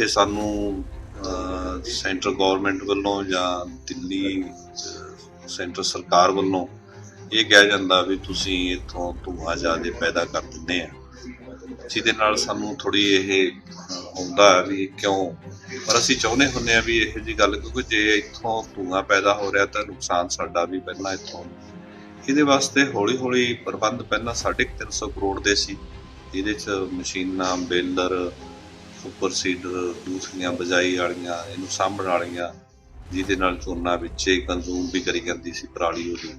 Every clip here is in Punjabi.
ਜਿੱਥੇ ਸਾਨੂੰ ਅਹ, ਸੈਂਟਰ ਗਵਰਨਮੈਂਟ ਵੱਲੋਂ ਜਾਂ ਦਿੱਲੀ ਸੈਂਟਰ ਸਰਕਾਰ ਵੱਲੋਂ ਇਹ ਕਿਹਾ ਜਾਂਦਾ ਵੀ ਤੁਸੀਂ ਇੱਥੋਂ ਧੂਆਂ ਜ਼ਿਆਦਾ ਪੈਦਾ ਕਰ ਦਿੰਦੇ ਆ। ਜਿਹਦੇ ਨਾਲ ਸਾਨੂੰ ਥੋੜੀ ਇਹ ਹੁੰਦਾ ਹੈ ਵੀ ਕਿਉਂ? ਪਰ ਅਸੀਂ ਚਾਹੁੰਦੇ ਹੁੰਦੇ ਆ ਵੀ ਇਹੋ ਜੀ ਗੱਲ ਕਿਉਂਕਿ ਜੇ ਇੱਥੋਂ ਧੂਆਂ ਪੈਦਾ ਹੋ ਰਿਹਾ ਤਾਂ ਨੁਕਸਾਨ ਸਾਡਾ ਵੀ ਪਹਿਲਾਂ ਇੱਥੋਂ। ਇਹਦੇ ਵਾਸਤੇ ਹੌਲੀ ਹੌਲੀ ਪ੍ਰਬੰਧ ਪਹਿਲਾਂ 350 ਕਰੋੜ ਦੇ ਸੀ। ਇਹਦੇ ਚ ਮਸ਼ੀਨਾਂ ਬੇਲਰ ਸੁਪਰ ਸੀਡਰ ਦੂਸਰੀਆਂ ਬਜਾਈ ਵਾਲੀਆਂ, ਇਹਨੂੰ ਸਾਂਭਣ ਵਾਲੀਆਂ, ਜਿਹਦੇ ਨਾਲ ਝੋਨਾ ਵਿੱਚੇ ਕੰਜ਼ੂਮ ਵੀ ਕਰੀ ਜਾਂਦੀ ਸੀ ਪਰਾਲੀ ਉਹਦੀ।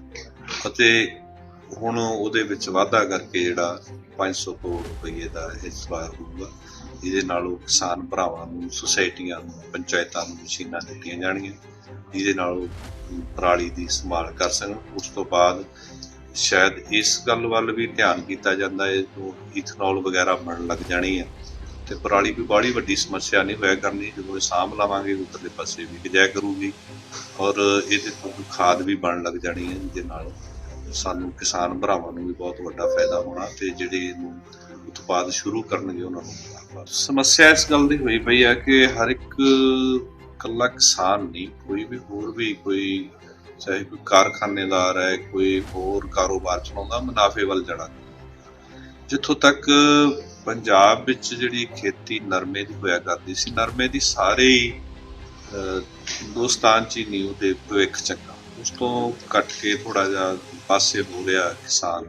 ਅਤੇ ਹੁਣ ਉਹਦੇ ਵਿੱਚ ਵਾਧਾ ਕਰਕੇ ਜਿਹੜਾ 500 ਕਰੋੜ ਰੁਪਏ ਦਾ ਹਿੱਸਾ ਹੋਊਗਾ, ਇਹਦੇ ਨਾਲ ਉਹ ਕਿਸਾਨ ਭਰਾਵਾਂ ਨੂੰ, ਸੁਸਾਇਟੀਆਂ ਨੂੰ, ਪੰਚਾਇਤਾਂ ਨੂੰ ਮਸ਼ੀਨਾਂ ਦਿੱਤੀਆਂ ਜਾਣਗੀਆਂ, ਜਿਹਦੇ ਨਾਲ ਉਹ ਪਰਾਲੀ ਦੀ ਸੰਭਾਲ ਕਰ ਸਕਣ। ਉਸ ਤੋਂ ਬਾਅਦ ਸ਼ਾਇਦ ਇਸ ਗੱਲ ਵੱਲ ਵੀ ਧਿਆਨ ਕੀਤਾ ਜਾਂਦਾ ਹੈ ਜੋ ਇਥਨੋਲ ਵਗੈਰਾ ਬਣਨ ਲੱਗ ਜਾਣੀ ਹੈ। ਤੇ ਪਰਾਲੀ ਵੀ ਬਾਹਲੀ ਵੱਡੀ ਸਮੱਸਿਆ ਨਹੀਂ ਹੋਇਆ ਕਰਨੀ। ਜਦੋਂ ਇਹ ਸਾਂਭ ਲਵਾਂਗੇ ਉਧਰਲੇ ਪਾਸੇ ਵੀ ਜਾਇਆ ਕਰੂਗੀ ਔਰ ਇਹਦੇ ਤੋਂ ਖਾਦ ਵੀ ਬਣਨ ਲੱਗ ਜਾਣੀ ਹੈ ਜਿਹਦੇ ਨਾਲ ਸਾਨੂੰ ਕਿਸਾਨ ਭਰਾਵਾਂ ਨੂੰ ਵੀ ਬਹੁਤ ਵੱਡਾ ਫਾਇਦਾ ਹੋਣਾ ਤੇ ਜਿਹੜੇ ਇਹਨੂੰ ਉਤਪਾਦ ਸ਼ੁਰੂ ਕਰਨਗੇ, ਉਹਨਾਂ ਨੂੰ ਸਮੱਸਿਆ ਇਸ ਗੱਲ ਦੀ ਹੋਈ ਪਈ ਹੈ ਕਿ ਹਰ ਇੱਕ ਕੱਲਾ ਕਿਸਾਨ ਨਹੀਂ, ਕੋਈ ਵੀ ਹੋਰ ਵੀ ਕੋਈ, ਚਾਹੇ ਕੋਈ ਕਾਰਖਾਨੇਦਾਰ ਹੈ, ਕੋਈ ਹੋਰ ਕਾਰੋਬਾਰ ਚਲਾਉਂਦਾ, ਮੁਨਾਫੇ ਵੱਲ ਜਾਣਾ। ਜਿੱਥੋਂ ਤੱਕ ਪੰਜਾਬ ਵਿੱਚ ਜਿਹੜੀ ਖੇਤੀ ਨਰਮੇ ਦੀ ਹੋਇਆ ਕਰਦੀ ਸੀ, ਨਰਮੇ ਦੀ ਸਾਰੇ ਹੀ ਹਿੰਦੁਸਤਾਨ ਚ ਹੀ ਨਹੀਂ, ਉਹਦੇ ਭਵਿੱਖ ਚੰਗਾ। ਉਸ ਤੋਂ ਕੱਟ ਕੇ ਥੋੜਾ ਜਿਹਾ ਪਾਸੇ ਹੋ ਰਿਹਾ ਕਿਸਾਨ।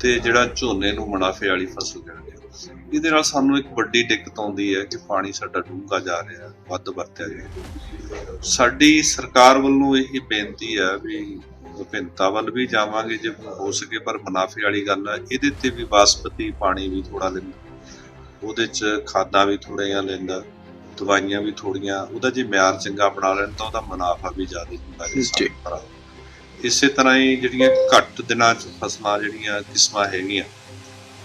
ਤੇ ਜਿਹੜਾ ਝੋਨੇ ਨੂੰ ਮੁਨਾਫੇ ਵਾਲੀ ਫਸਲ ਕਹਿੰਦੇ ਆ। ਇਹਦੇ ਨਾਲ ਸਾਨੂੰ ਇੱਕ ਵੱਡੀ ਦਿੱਕਤ ਆਉਂਦੀ ਹੈ ਕਿ ਪਾਣੀ ਸਾਡਾ ਡੂੰਘਾ ਜਾ ਰਿਹਾ, ਵੱਧ ਵਰਤਿਆ ਜਾ ਰਿਹਾ। ਸਾਡੀ ਸਰਕਾਰ ਵੱਲੋਂ ਇਹ ਬੇਨਤੀ ਹੈ ਵੀ ਵਿਭਿੰਨਤਾ ਵੱਲ ਵੀ ਜਾਵਾਂਗੇ ਜੇ ਹੋ ਸਕੇ ਪਰ ਮੁਨਾਫੇ ਵਾਲੀ ਗੱਲ ਹੈ ਇਹਦੇ ਤੇ ਵੀ ਬਾਸਪਤੀ ਪਾਣੀ ਵੀ ਥੋੜਾ ਲੈਂਦਾ ਉਹਦੇ ਚ ਖਾਦਾਂ ਵੀ ਥੋੜ੍ਹੀਆਂ ਲੈਂਦਾ ਦਵਾਈਆਂ ਵੀ ਥੋੜੀਆਂ ਉਹਦਾ ਜੇ ਮਿਆਰ ਚੰਗਾ ਬਣਾ ਲੈਣ ਤਾਂ ਉਹਦਾ ਮੁਨਾਫਾ ਵੀ ਜ਼ਿਆਦਾ ਹੁੰਦਾ ਜੀ। ਇਸੇ ਤਰ੍ਹਾਂ ਹੀ ਜਿਹੜੀਆਂ ਘੱਟ ਦਿਨਾਂ ਚ ਫਸਲਾਂ ਜਿਹੜੀਆਂ ਕਿਸਮਾਂ ਹੈਗੀਆਂ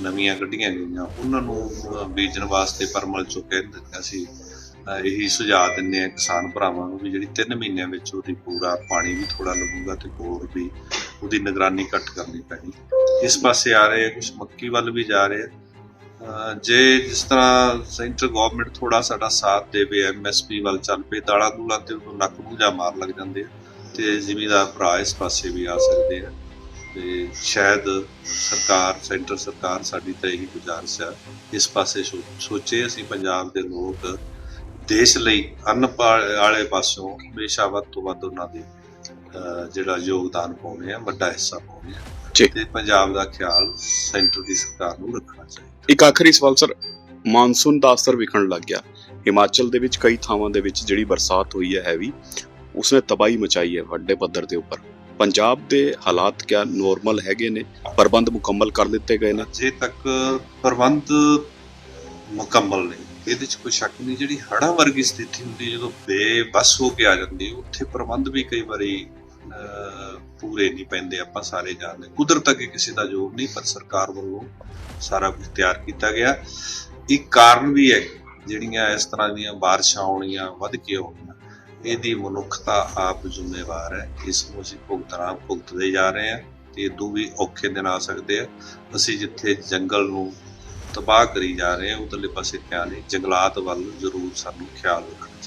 ਨਵੀਆਂ ਕੱਢੀਆਂ ਗਈਆਂ ਉਹਨਾਂ ਨੂੰ ਬੀਜਣ ਵਾਸਤੇ ਪਰਮਲ ਚੁੱਕੇ ਅਸੀਂ ਅਹ, ਇਹੀ ਸੁਝਾਅ ਦਿੰਦੇ ਆ ਕਿਸਾਨ ਭਰਾਵਾਂ ਨੂੰ ਵੀ ਜਿਹੜੀ 3 ਮਹੀਨਿਆਂ ਵਿੱਚ ਉਹਦੀ ਪੂਰਾ ਪਾਣੀ ਵੀ ਥੋੜਾ ਲੱਗੂਗਾ ਤੇ ਹੋਰ ਵੀ ਉਹਦੀ ਨਿਗਰਾਨੀ ਘੱਟ ਕਰਨੀ ਪੈਣੀ। ਇਸ ਪਾਸੇ ਆ ਰਹੇ ਆ ਕੁਝ ਮੱਕੀ ਵੱਲ ਵੀ ਜਾ ਰਹੇ ਆ। ਜੇ ਜਿਸ ਤਰ੍ਹਾਂ ਸੈਂਟਰ ਗਵਰਨਮੈਂਟ ਥੋੜਾ ਸਾਡਾ ਸਾਥ ਦੇਵੇ ਐਮਐਸਪੀ ਵੱਲ ਚੱਲ ਪਏ, ਦਾਲਾਂ ਦੂਲਾਂ ਤੇ ਉਦੋਂ ਨੱਕ ਮੂੰਹ ਮਾਰ ਲੱਗ ਜਾਂਦੇ ਆ ਤੇ ਜ਼ਿਮੀਦਾਰ ਭਰਾ ਇਸ ਪਾਸੇ ਵੀ ਆ ਸਕਦੇ ਆ। ਤੇ ਸ਼ਾਇਦ ਸਰਕਾਰ, ਸੈਂਟਰ ਸਰਕਾਰ ਸਾਡੀ ਤਾਂ ਇਹੀ ਗੁਜ਼ਾਰਿਸ਼ ਹੈ ਇਸ ਪਾਸੇ ਸੋ- ਸੋਚੇ ਅਸੀਂ ਪੰਜਾਬ ਦੇ ਲੋਕ ਦੇਸ਼ ਲਈ ਅੰਨ ਵਾਲੇ ਪਾਸੋਂ ਹਮੇਸ਼ਾ ਵੱਧ ਤੋਂ ਵੱਧ ਉਹਨਾਂ ਦੀ ਜਿਹੜਾ ਯੋਗਦਾਨ ਪਾਉਣੇ ਆ ਵੱਡਾ ਹਿੱਸਾ ਪਾਉਣੇ ਆ। ਤੇ ਪੰਜਾਬ ਦਾ ਖਿਆਲ ਸੈਂਟਰ ਦੀ ਸਰਕਾਰ ਨੂੰ ਰੱਖਣਾ ਚਾਹੀਦਾ। ਇੱਕ ਆਖਰੀ ਸਵਾਲ ਸਰ ਮਾਨਸੂਨ ਦਾ ਅਸਰ ਵਿਖਣ ਲੱਗ ਗਿਆ। ਹਿਮਾਚਲ ਦੇ ਵਿੱਚ ਕਈ ਥਾਵਾਂ ਦੇ ਵਿੱਚ ਜਿਹੜੀ ਬਰਸਾਤ ਹੋਈ ਹੈ ਹੈਵੀ ਉਸਨੇ ਤਬਾਹੀ ਮਚਾਈ ਹੈ ਵੱਡੇ ਪੱਧਰ ਦੇ ਉੱਪਰ। ਪੰਜਾਬ ਦੇ ਹਾਲਾਤ ਕਿਆ ਨੋਰਮਲ ਹੈਗੇ ਨੇ? ਪ੍ਰਬੰਧ ਮੁਕੰਮਲ ਕਰ ਦਿੱਤੇ ਗਏ ਨੇ? ਜੇ ਤੱਕ ਪ੍ਰਬੰਧ ਮੁਕੰਮਲ ਨਹੀਂ। ਇਹਦੇ ਚ ਕੋਈ ਸ਼ੱਕ ਨਹੀਂ, ਜਿਹੜੀ ਹੜ੍ਹਾਂ ਵਰਗੀ ਸਥਿਤੀ ਹੁੰਦੀ ਜਦੋਂ ਬੇਬਸ ਹੋ ਕੇ ਆ ਜਾਂਦੀ ਉੱਥੇ ਪ੍ਰਬੰਧ ਵੀ ਕਈ ਵਾਰੀ ਪੂਰੇ ਨਹੀਂ ਪੈਂਦੇ, ਆਪਾਂ ਸਾਰੇ ਜਾਣਦੇ ਕੁਦਰਤ ਅੱਗੇ ਕਿਸੇ ਦਾ ਜ਼ੋਰ ਨਹੀਂ, ਪਰ ਸਰਕਾਰ ਵੱਲੋਂ ਸਾਰਾ ਕੁਝ ਤਿਆਰ ਕੀਤਾ ਗਿਆ। ਇੱਕ ਕਾਰਨ ਵੀ ਹੈ, ਜਿਹੜੀਆਂ ਇਸ ਤਰ੍ਹਾਂ ਦੀਆਂ ਬਾਰਿਸ਼ਾਂ ਆਉਣੀਆਂ, ਵੱਧ ਕੇ ਆਉਣੀਆਂ, ਇਹਦੀ ਮਨੁੱਖਤਾ ਆਪ ਜ਼ਿੰਮੇਵਾਰ ਹੈ। ਇਸ ਨੂੰ ਅਸੀਂ ਭੁਗਤਣਾ, ਭੁਗਤਦੇ ਜਾ ਰਹੇ ਹਾਂ, ਤੇ ਇਦੋਂ ਵੀ ਔਖੇ ਦਿਨ ਆ ਸਕਦੇ ਆ। ਅਸੀਂ ਜਿੱਥੇ ਜੰਗਲ ਨੂੰ ਤਬਾਹ ਕਰੀ ਜਾ ਰਹੇ ਹਾਂ ਉਧਰਲੇ ਪਾਸੇ ਧਿਆਨ ਨਹੀਂ ਜੰਗਲਾਤ ਵੱਲ ਜ਼ਰੂਰ ਸਾਨੂੰ ਖਿਆਲ ਰੱਖਣਾ।